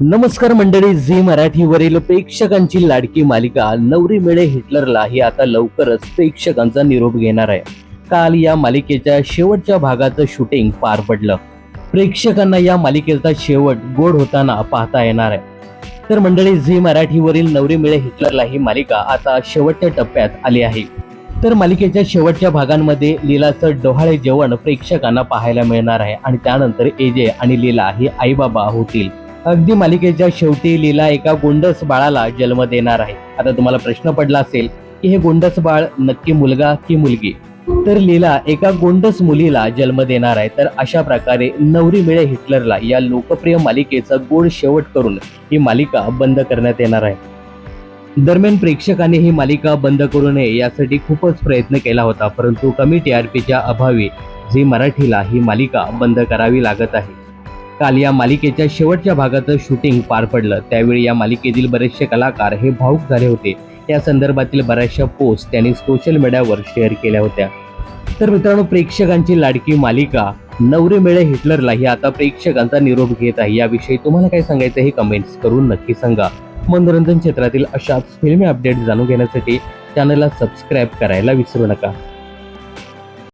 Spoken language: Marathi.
नमस्कार मंडळी झी मराठीवरील प्रेक्षकांची लाडकी मालिका नवरी मिळे हिटलरला ही आता लवकरच प्रेक्षकांचा निरोप घेणार आहे. काल या मालिकेच्या शेवटच्या भागाचं शूटिंग पार पडलं. प्रेक्षकांना या मालिकेचा शेवट गोड होताना पाहता येणार आहे. तर मंडळी झी मराठीवरील नवरी मिळे हिटलरला ही मालिका आता शेवटच्या टप्प्यात आली आहे. तर मालिकेच्या शेवटच्या भागांमध्ये लीलाचं डोहाळे जेवण प्रेक्षकांना पाहायला मिळणार आहे आणि त्यानंतर एजे आणि लीला ही आईबाबा होतील. अगदी मालिकेच्या शेवटी लीला एका गोंडस बाळाला जन्म देणार आहे. आता तुम्हाला प्रश्न पडला असेल की हे गोंडस बाळ नक्की मुलगा की मुलगी? तर लीला एका गोंडस मुलीला जन्म देणार आहे. तर अशा प्रकारे नवरी मिळे हिटलरला या लोकप्रिय मालिकेचा गोड शेवट करून ही मालिका बंद करण्यात येणार आहे. दरम्यान प्रेक्षकांनी ही मालिका बंद करू नये यासाठी खूपच प्रयत्न केला होता. परंतु कमी टी आर पीच्या अभावी झी मराठीला ही मालिका बंद करावी लागत आहे. काल या मालिकेच्या शेवटच्या भागाचं शूटिंग पार पडलं. त्यावेळी या मालिकेतील बरेचसे कलाकार हे भाऊक झाले होते. या संदर्भातील बऱ्याचशा पोस्ट त्यांनी सोशल मीडियावर शेअर केल्या होत्या. तर मित्रांनो प्रेक्षकांची लाडकी मालिका नवरे मिळे हिटलरला ही आता प्रेक्षकांचा निरोप घेत आहे. याविषयी तुम्हाला काय सांगायचं हे कमेंट्स करून नक्की सांगा. मनोरंजन क्षेत्रातील अशाच फिल्मी अपडेट जाणून घेण्यासाठी चॅनलला सबस्क्राईब करायला विसरू नका.